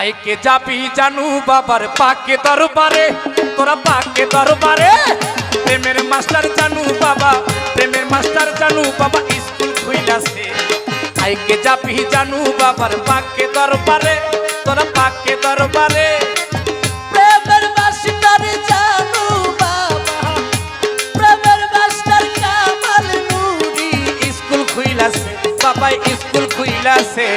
আইকে যাবি জানু বাবার পাকে দরবারে? তোরা পাকে দরবারে? প্রেমের মাস্টার জানু বাবা প্রেমের মাস্টার জানু বাবা স্কুল খুইলাছে। আইকে যাবি জানু বাবার পাকে দরবারে? তোরা পাকে দরবারে। প্রেমের মাস্টার জানু বাবা প্রেমের মাস্টার কামাল নুরি স্কুল খুইলাছে বাবা স্কুল খুইলাছে।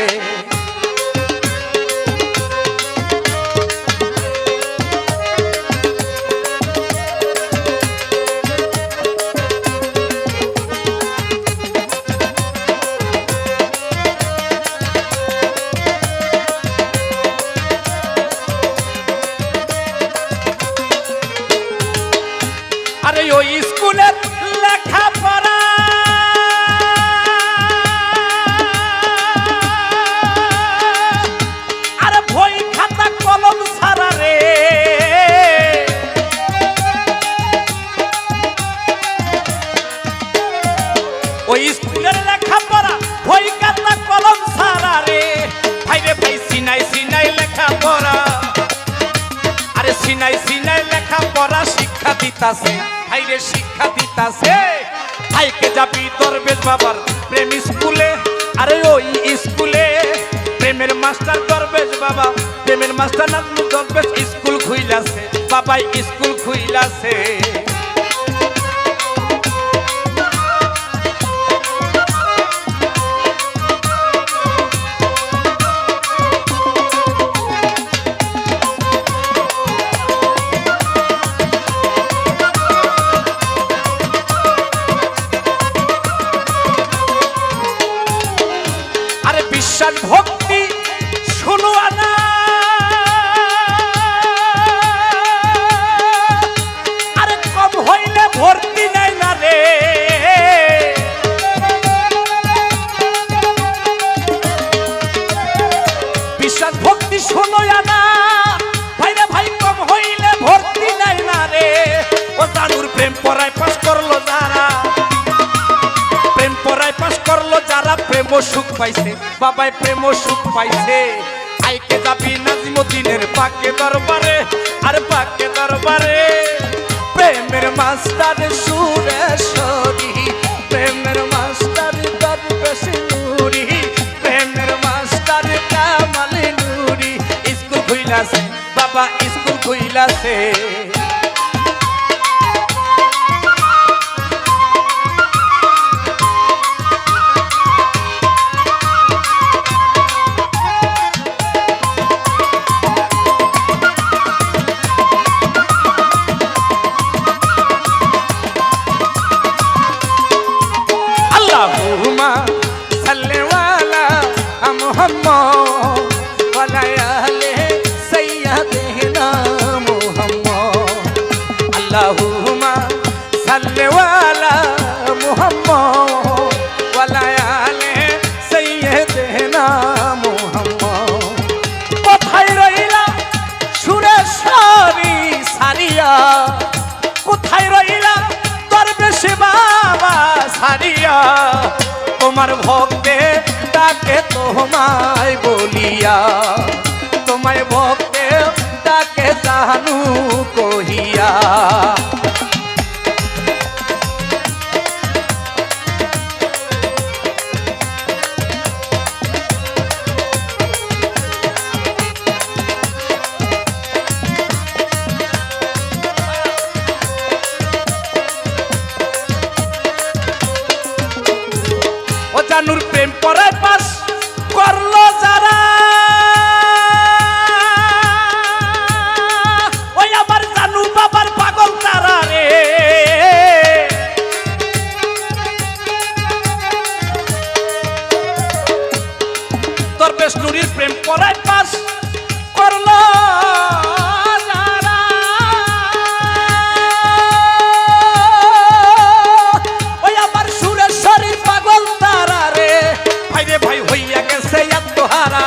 আরে সিনাই সিনাই লেখা পড়া শিক্ষা দিতাছে। ভাইরে শিক্ষা দিতাছে। ভাইকে যাবি দরবেশ বাবার প্রেম স্কুলে। আরে ওই স্কুলে প্রেমের মাস্টার দরবেশ বাবা। প্রেমের মাস্টার নাজমুল দরবেশ স্কুল খুইলাছে। বাবাই স্কুল খুইলাছে। আরে সুখ পাইছে, বাবাই প্রেম সুখ পাইছে। আইকে যাবি নাজিমুদ্দিনের পাকে দরবারে, আর পাকে দরবারে। প্রেমের মাস্টার সুরেশ্বরী প্রেমের মাস্টার দরবেশ নুরি, প্রেমের মাস্টার কামাল নুরি। স্কুল খুইলাছে, বাবা স্কুল খুইলাছে। আল্লাহুম্মা সাল্লি ওয়ালা মুহাম্মদ ওয়ালা আলি সাইয়্যিদিনা মুহাম্মদ। কোথায় রইলা সুরেশ্বরী সারিয়া? কোথায় রইলা দরবেশ বাবা সারিয়া? তোমার ভক্তে ডাকে তোমায় বলিয়া। তোমায় ভক্তে ডাকে জানু কহিয়া ও জানুর প্রেম পরে পাস প্রেম পরায় পাস করল। ওই আমার সুরেশ্বরীর পাগল তারা রে। ভাই রে ভাই, হইয়া গেছে আত্মহারা।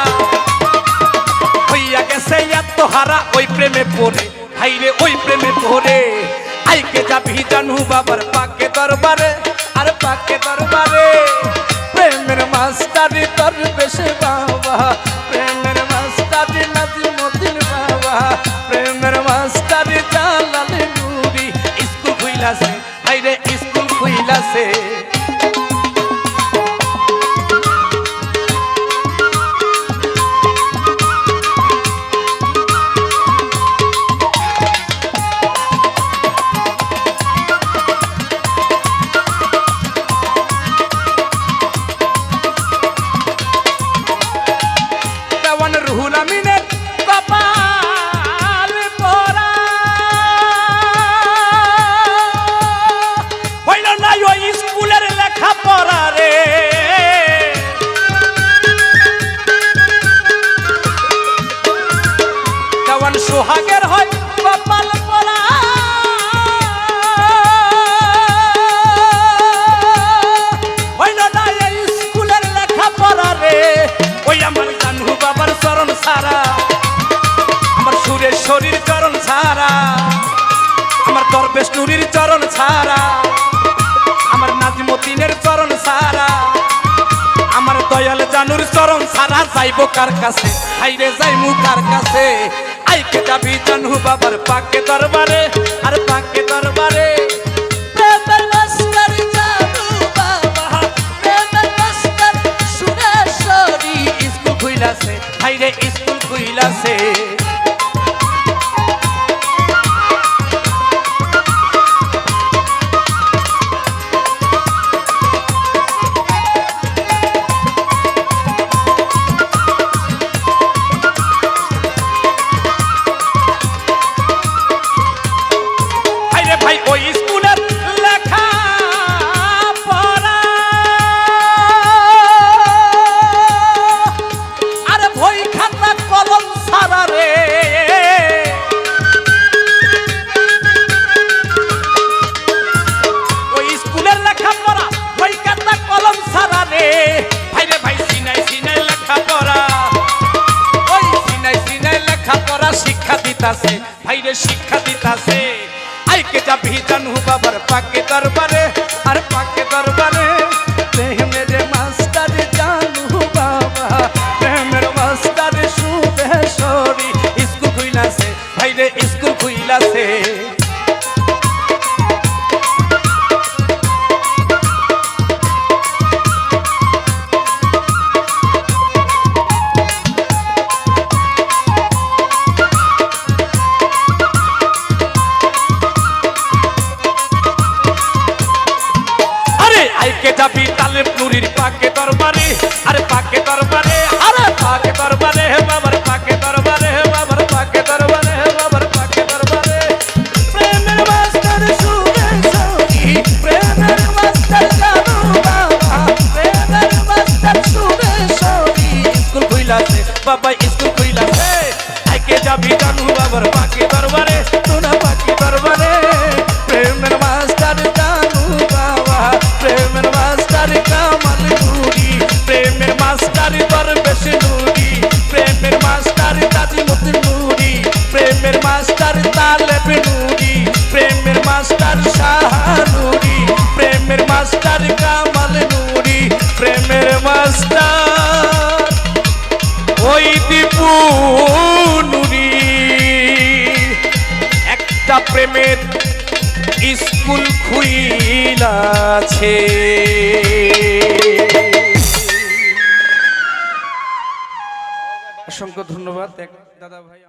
হইয়া গেছে আত্মহারা, ওই প্রেমে পড়ে। ভাই রে, ওই প্রেমে পড়ে। আইকে যাবি জানু বাবার পাকে দরবারে, আর পাকে দরবারে। প্রেমের মাস্টারি তোর বেশে বাবা। শরীর চরণ ছাড়া, আমার দরবেশ নুরির চরণ ছাড়া, আমার নাজিমতিনের চরণ ছাড়া, আমার দয়াল জানুর চরণ ছাড়া যাইব কার কাছে? হাইরে যাইমু কার কাছে? আইকে যাবি জানহু বাবার পাকে দরবারে, আর পাকে দরবারে। জানু হাইরে স্কুল খুইলাছে। ভাই ওই স্কুলের লেখা পড়া? আরে বই খাতা কলম সারা রে। ওই স্কুলের লেখা পড়া বই খাতা কলম সারা রে। ভাইরে ভাই, সিনাই সিনাই লেখা পড়া। ওই সিনাই সিনাই লেখা পড়া শিক্ষা দিতাছে। মাস্টার তালেব নুরি, প্রেমের মাস্টার শাহ নুরি প্রেমের মাস্টার কামাল নুরি, প্রেমের মাস্টার ওই দীপু নুরি। একটা প্রেমের স্কুল খুইলাছে। অসংখ্য ধন্যবাদ দাদা ভাই